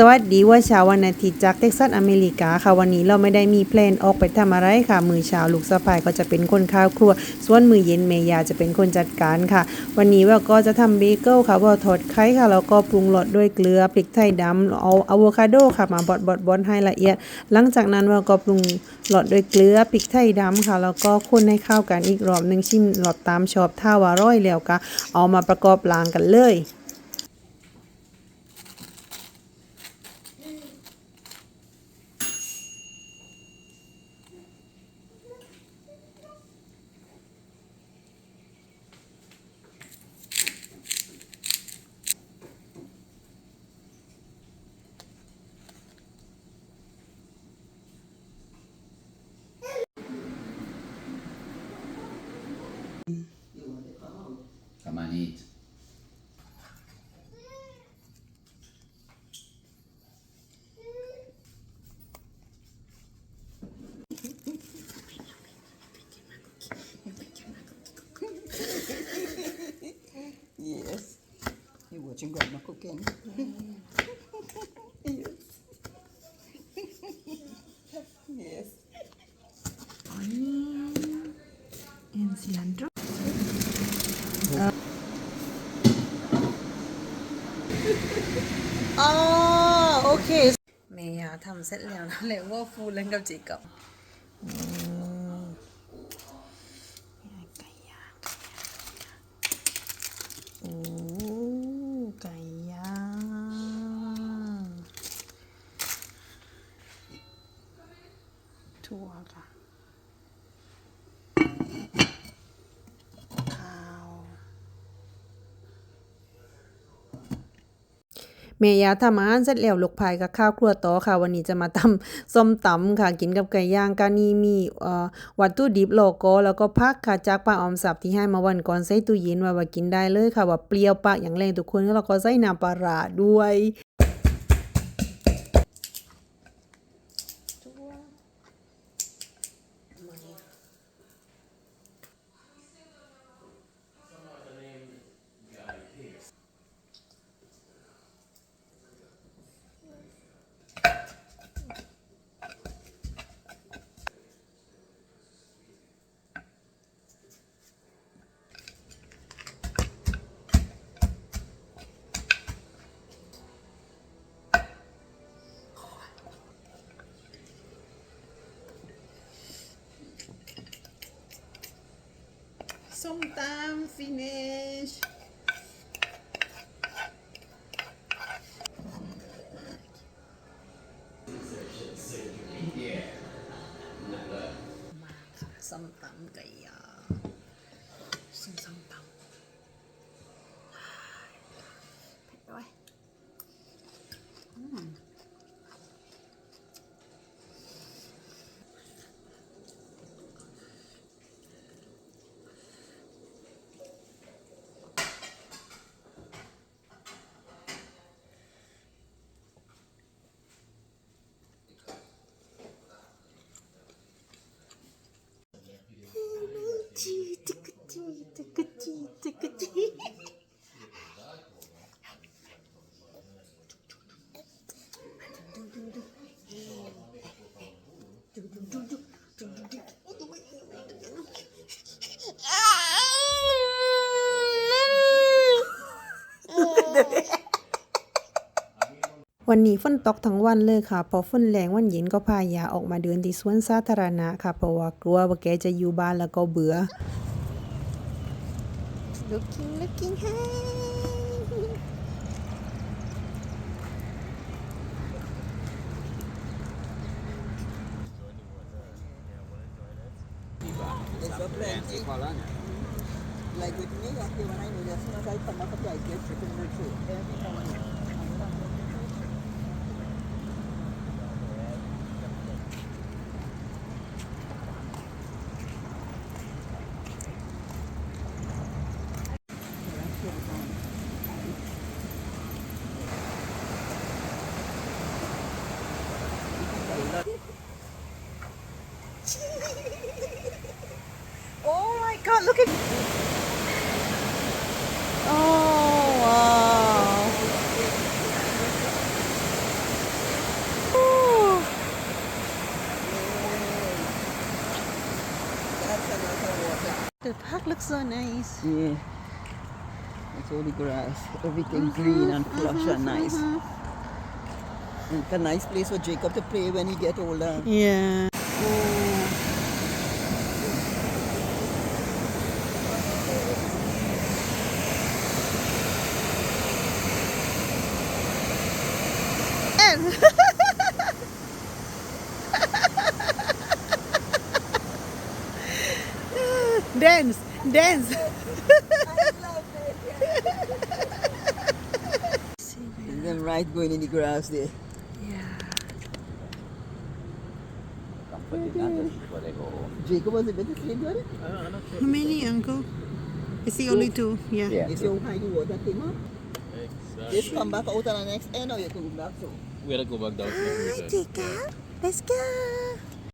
สวัสดีว่าเช้าวันอาทิตย์จากเท็กซัสอเมริกาค่ะวันนี้เราไม่ได้มีแพลนออกไปทำอะไรค่ะ มือเช้าลูกสะพายก็จะเป็นคนข้าวครัว ส่วนมือเย็นเมยาจะเป็นคนจัดการค่ะ วันนี้เราก็จะทำเบเกิลค่ะว่าทอดไข่ค่ะแล้วก็ปรุงรสด้วยเกลือพริกไทยดำเอาอะโวคาโดค่ะมาบดบดบดให้ละเอียด หลังจากนั้นเราก็ปรุงรสด้วยเกลือพริกไทยดำค่ะ แล้วก็คนให้เข้ากันอีกรอบหนึ่งชิมรสตามชอบถ้าว่าร้อยแล้วก็เอามาประกอบลางกันเลย 지금 얼마 꽂겠니? yes. Enciandro. oh à, okay, Mẹ à, thầm sẽ lèo nó lại vô phu lên gặp chị cậu. Mm. ถั่วค่ะข้าวเมยาทำอาหารเสร็จแล้วลูกพายกับข้าวครัวต่อค่ะ วันนี้จะมาทำส้มตำค่ะ กินกับไก่ย่างกานี่มีวัตถุดิบโลโก้แล้วก็พักค่ะจากป้าออมสับที่ให้มาวันก่อนใส่ตู้เย็นไว้ว่ากินได้เลยค่ะ ว่าเปรี้ยวปากอย่างแรงทุกคนแล้วก็ใส่น้ำปลาร้าด้วย Somtam finish. Somtam kaya. วันนี้ฝนตกทั้งวันเลยค่ะ พอฝนแรงวันเย็นก็พายาออกมาเดินที่สวนสาธารณะค่ะ เพราะว่ากลัวว่าแกจะอยู่บ้านแล้วก็เบื่อ looking looking hey อะไรกูนี่อยากอยู่วันไหนหนูอยากสมัครใจสมัครใจเกิดขึ้นในชีวิต The park looks so nice. Yeah. It's all the grass. Everything mm-hmm, green and mm-hmm, plush and nice. And It's a nice place for Jacob to play when he get older. Yeah. Oh. dance, dance. And then right going in the grass there. Yeah. Jacob was a bit asleep, was it? How many, uncle? I see only two. Yeah. Yeah. You see how high the water came up? Exactly. Just come back out on the next end or you come back so. We gotta go back down to the river. Jacob, let's go.